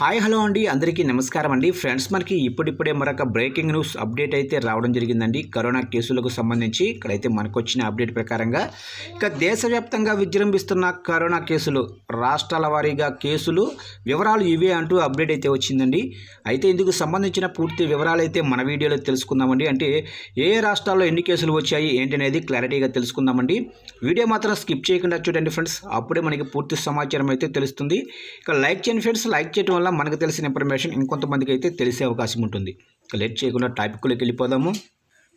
Hi hello అండి. అందరికీ నమస్కారం అండి. ఫ్రెండ్స్ మనకి ఇప్పుడిప్పుడే మరొక బ్రేకింగ్ న్యూస్ అప్డేట్ అయితే రావడం జరిగిందండి. కరోనా కేసులకు సంబంధించి ఇక్కడైతే మనకు వచ్చిన అప్డేట్ ప్రకారంగా ఇక దేశవ్యాప్తంగా విజృంభిస్తున్న కరోనా కేసులు రాష్ట్రాల వారీగా కేసులు వివరాలు ఇవే అంటూ అప్డేట్ అయితే వచ్చిందండి. అయితే ఇందుకు సంబంధించిన పూర్తి వివరాలు అయితే మన వీడియోలో తెలుసుకుందామండి. అంటే ఏ రాష్ట్రాల్లో ఎన్ని కేసులు వచ్చాయి ఏంటి అనేది క్లారిటీగా తెలుసుకుందామండి. వీడియో మాత్రం స్కిప్ చేయకుండా చూడండి ఫ్రెండ్స్. అప్పుడే మనకి పూర్తి సమాచారం అయితే తెలుస్తుంది. ఇక లైక్ చేయండి ఫ్రెండ్స్. లైక్ చేయడం వల్ల మనకు తెలిసిన ఇన్ఫర్మేషన్ ఇంకొంతమందికి అయితే తెలిసే అవకాశం ఉంటుంది. లేట్ చేయకుండా టాపిక్లోకి వెళ్ళిపోదాము.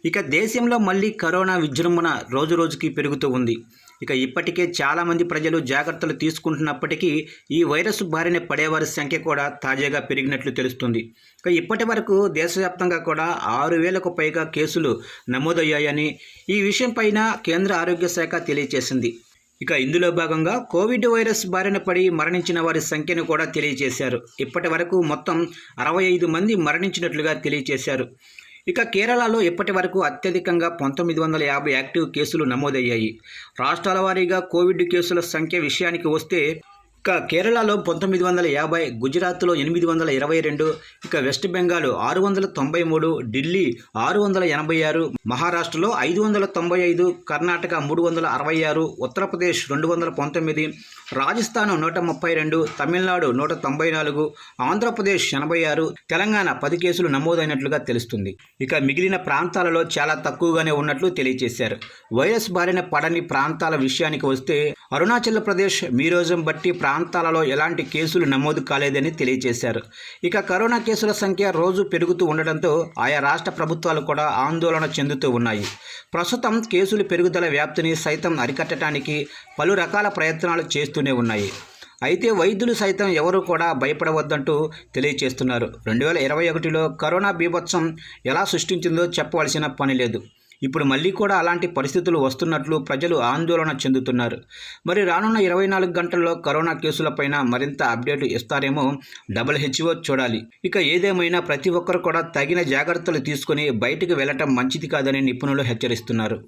ఇక దేశంలో మళ్ళీ కరోనా విజృంభణ రోజు రోజుకి పెరుగుతూ ఉంది. ఇక ఇప్పటికే చాలామంది ప్రజలు జాగ్రత్తలు తీసుకుంటున్నప్పటికీ ఈ వైరస్ బారిన పడేవారి సంఖ్య కూడా తాజాగా పెరిగినట్లు తెలుస్తుంది. ఇక ఇప్పటి వరకు దేశవ్యాప్తంగా కూడా ఆరు వేలకు పైగా కేసులు నమోదయ్యాయని ఈ విషయంపైన కేంద్ర ఆరోగ్య శాఖ తెలియజేసింది ఇక ఇందులో భాగంగా కోవిడ్ వైరస్ బారిన పడి మరణించిన వారి సంఖ్యను కూడా తెలియజేశారు. ఇప్పటి వరకు మొత్తం అరవై ఐదు మంది మరణించినట్లుగా తెలియజేశారు. ఇక కేరళలో ఇప్పటి వరకు అత్యధికంగా పంతొమ్మిది వందల యాభై యాక్టివ్ కేసులు నమోదయ్యాయి. రాష్ట్రాల వారీగా కోవిడ్ కేసుల సంఖ్య విషయానికి వస్తే కేరళలో పంతొమ్మిది వందల యాభై గుజరాత్లో ఎనిమిది వందల ఇరవై రెండు ఇక వెస్ట్ బెంగాల్ ఆరు వందల తొంభై మూడు ఢిల్లీ ఆరు వందల ఎనభై ఆరు మహారాష్ట్రలో ఐదు వందల తొంభై ఐదు కర్ణాటక మూడు వందల అరవై ఆరు ఉత్తరప్రదేశ్ రెండు వందల పంతొమ్మిది రాజస్థాన్ నూట ముప్పై రెండు తమిళనాడు నూట తొంభై నాలుగు ఆంధ్రప్రదేశ్ ఎనభై ఆరు తెలంగాణ పది కేసులు నమోదైనట్లుగా తెలుస్తుంది. ఇక మిగిలిన ప్రాంతాలలో చాలా తక్కువగానే ఉన్నట్లు తెలియజేశారు వైరస్ బారిన పడని ప్రాంతాల విషయానికి వస్తే అరుణాచల్ ప్రదేశ్ మీరోజం బట్టి ప్రాంతాలలో ఎలాంటి కేసులు నమోదు కాలేదని తెలియజేశారు. ఇక కరోనా కేసుల సంఖ్య రోజు పెరుగుతూ ఉండడంతో ఆయా రాష్ట్ర ప్రభుత్వాలు కూడా ఆందోళన చెందుతూ ఉన్నాయి. ప్రస్తుతం కేసులు పెరుగుదల వ్యాప్తిని సైతం అరికట్టడానికి పలు రకాల ప్రయత్నాలు చేస్తూనే ఉన్నాయి. అయితే వైద్యులు సైతం ఎవరు కూడా భయపడవద్దంటూ తెలియజేస్తున్నారు. రెండు వేల ఇరవై ఒకటిలో కరోనా బీభత్సం ఎలా సృష్టించిందో చెప్పవలసిన పని లేదు. ఇప్పుడు మళ్ళీ కూడా అలాంటి పరిస్థితులు వస్తున్నట్లు ప్రజలు ఆందోళన చెందుతున్నారు. మరి రానున్న ఇరవై నాలుగు గంటల్లో కరోనా కేసులపైన మరింత అప్డేట్ ఇస్తారేమో డబుల్ హెచ్ఓ చూడాలి. ఇక ఏదేమైనా ప్రతి ఒక్కరు కూడా తగిన జాగ్రత్తలు తీసుకుని బయటికి వెళ్ళటం మంచిది కాదని నిపుణులు హెచ్చరిస్తున్నారు.